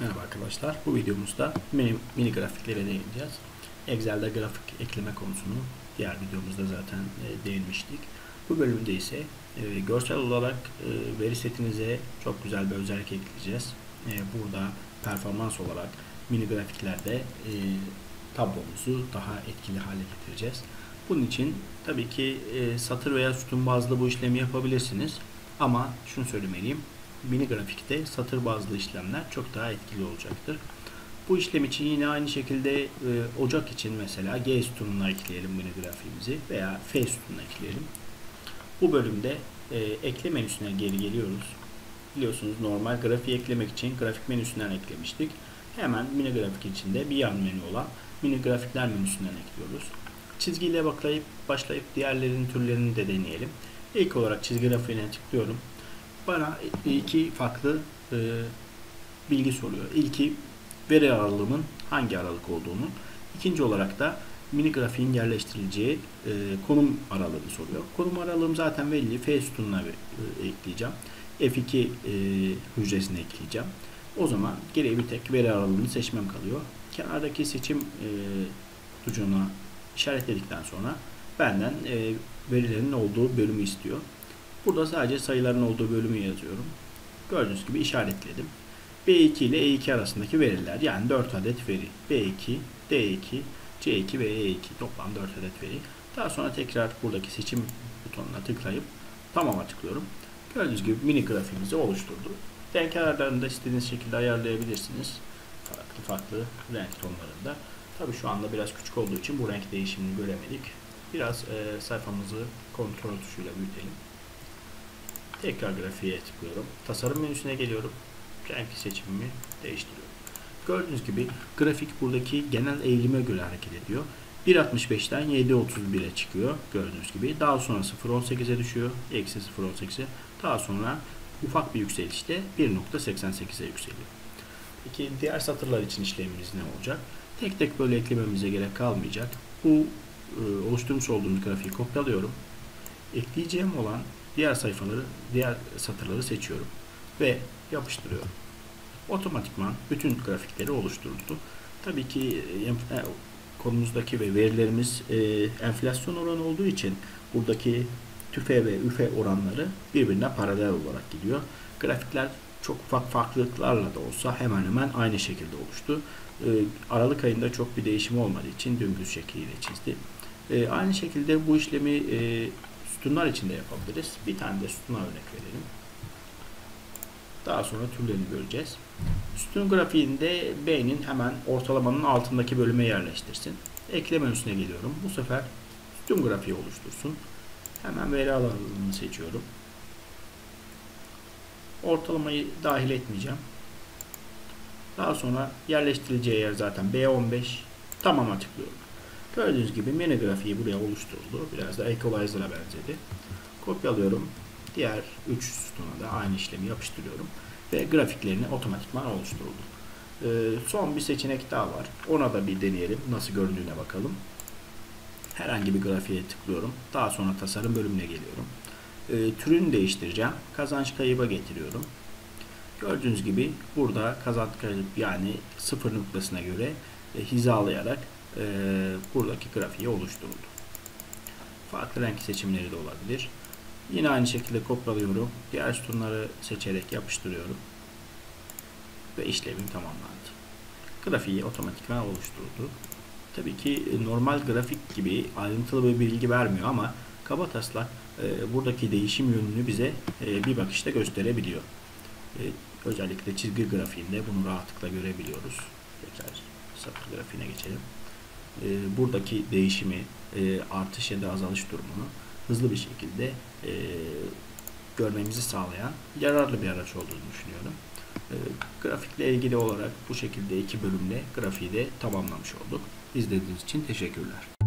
Merhaba arkadaşlar. Bu videomuzda mini, mini grafiklere değineceğiz. Excel'de grafik ekleme konusunu diğer videomuzda zaten e, değinmiştik. Bu bölümde ise e, görsel olarak e, veri setinize çok güzel bir özellik ekleyeceğiz. E, burada performans olarak mini grafiklerde e, tablomuzu daha etkili hale getireceğiz. Bunun için tabii ki e, satır veya sütun bazlı bu işlemi yapabilirsiniz. Ama şunu söylemeliyim mini grafikte satır bazlı işlemler çok daha etkili olacaktır. Bu işlem için yine aynı şekilde e, Ocak için mesela G sütununa ekleyelim mini grafiğimizi veya F sütununa ekleyelim. Bu bölümde e, ekle menüsüne geri geliyoruz. Biliyorsunuz normal grafiği eklemek için grafik menüsünden eklemiştik. Hemen mini grafik içinde bir yan menü olan mini grafikler menüsünden ekliyoruz. Çizgiyle baklayıp başlayıp diğerlerin türlerini de deneyelim. İlk olarak çizgi grafiğine tıklıyorum bana iki farklı e, bilgi soruyor. İlki veri aralığımın hangi aralık olduğunu. İkinci olarak da mini grafiğin yerleştirileceği e, konum aralığını soruyor. Konum aralığım zaten belli. F sütununa e, ekleyeceğim. F2 e, hücresine ekleyeceğim. O zaman geriye bir tek veri aralığını seçmem kalıyor. Kenardaki seçim e, tucuğuna işaretledikten sonra benden e, verilerin olduğu bölümü istiyor. Burada sadece sayıların olduğu bölümü yazıyorum. Gördüğünüz gibi işaretledim. B2 ile E2 arasındaki veriler yani 4 adet veri. B2, D2, C2 ve E2 toplam 4 adet veri. Daha sonra tekrar buradaki seçim butonuna tıklayıp tamam'a tıklıyorum. Gördüğünüz gibi mini grafiğimizi oluşturdu. Renk ayarlarını da istediğiniz şekilde ayarlayabilirsiniz. Farklı farklı renk tonlarında. Tabi şu anda biraz küçük olduğu için bu renk değişimini göremedik. Biraz e, sayfamızı kontrol tuşuyla büyütelim. Tekrar grafiğe tıklıyorum. Tasarım menüsüne geliyorum. Renk seçimimi değiştiriyorum. Gördüğünüz gibi grafik buradaki genel eğilime göre hareket ediyor. 1.65'ten 7.31'e çıkıyor gördüğünüz gibi. Daha sonra 0.18'e düşüyor. Eksi 0.18'e. Daha sonra ufak bir yükselişte 1.88'e yükseliyor. Peki diğer satırlar için işlemimiz ne olacak? Tek tek böyle eklememize gerek kalmayacak. Bu e, oluşturmuş olduğumuz grafiği kopyalıyorum. Ekleyeceğim olan diğer sayfaları, diğer satırları seçiyorum ve yapıştırıyorum. Otomatikman bütün grafikleri oluşturuldu. Tabii ki e, e, konumuzdaki ve verilerimiz e, enflasyon oranı olduğu için buradaki tüfe ve üfe oranları birbirine paralel olarak gidiyor. Grafikler çok ufak farklılıklarla da olsa hemen hemen aynı şekilde oluştu. Aralık ayında çok bir değişim olmadığı için dümdüz şekliyle çizdi. Aynı şekilde bu işlemi sütunlar içinde yapabiliriz. Bir tane de sütuna örnek verelim. Daha sonra türlerini göreceğiz. Sütun grafiğinde B'nin hemen ortalamanın altındaki bölüme yerleştirsin. Ekleme menüsüne geliyorum. Bu sefer sütun grafiği oluştursun. Hemen veri alanını seçiyorum. Ortalamayı dahil etmeyeceğim. Daha sonra yerleştirileceği yer zaten B15. Tamam'a tıklıyorum. Gördüğünüz gibi mini grafiği buraya oluşturuldu. Biraz da Equalizer'a benzedi. Kopyalıyorum. Diğer 3 sütuna da aynı işlemi yapıştırıyorum. Ve grafiklerini otomatikman oluşturuldu. Ee, son bir seçenek daha var. Ona da bir deneyelim. Nasıl göründüğüne bakalım. Herhangi bir grafiğe tıklıyorum. Daha sonra tasarım bölümüne geliyorum. Ee, türünü değiştireceğim. Kazanç kaybı getiriyorum. Gördüğünüz gibi burada kazanç kaybı yani sıfır noktasına göre e, hizalayarak e, buradaki grafiği oluşturuldu. Farklı renk seçimleri de olabilir. Yine aynı şekilde kopyalıyorum. Diğer sütunları seçerek yapıştırıyorum. Ve işlemim tamamlandı. Grafiği otomatikman oluşturdu. Tabii ki normal grafik gibi ayrıntılı bir bilgi vermiyor ama kaba taslak e, buradaki değişim yönünü bize e, bir bakışta gösterebiliyor. E, özellikle çizgi grafiğinde bunu rahatlıkla görebiliyoruz. Tekrar satır grafiğine geçelim. E, buradaki değişimi, e, artış ya da azalış durumunu hızlı bir şekilde e, görmemizi sağlayan yararlı bir araç olduğunu düşünüyorum. E, grafikle ilgili olarak bu şekilde iki bölümle grafiği de tamamlamış olduk. İzlediğiniz için teşekkürler.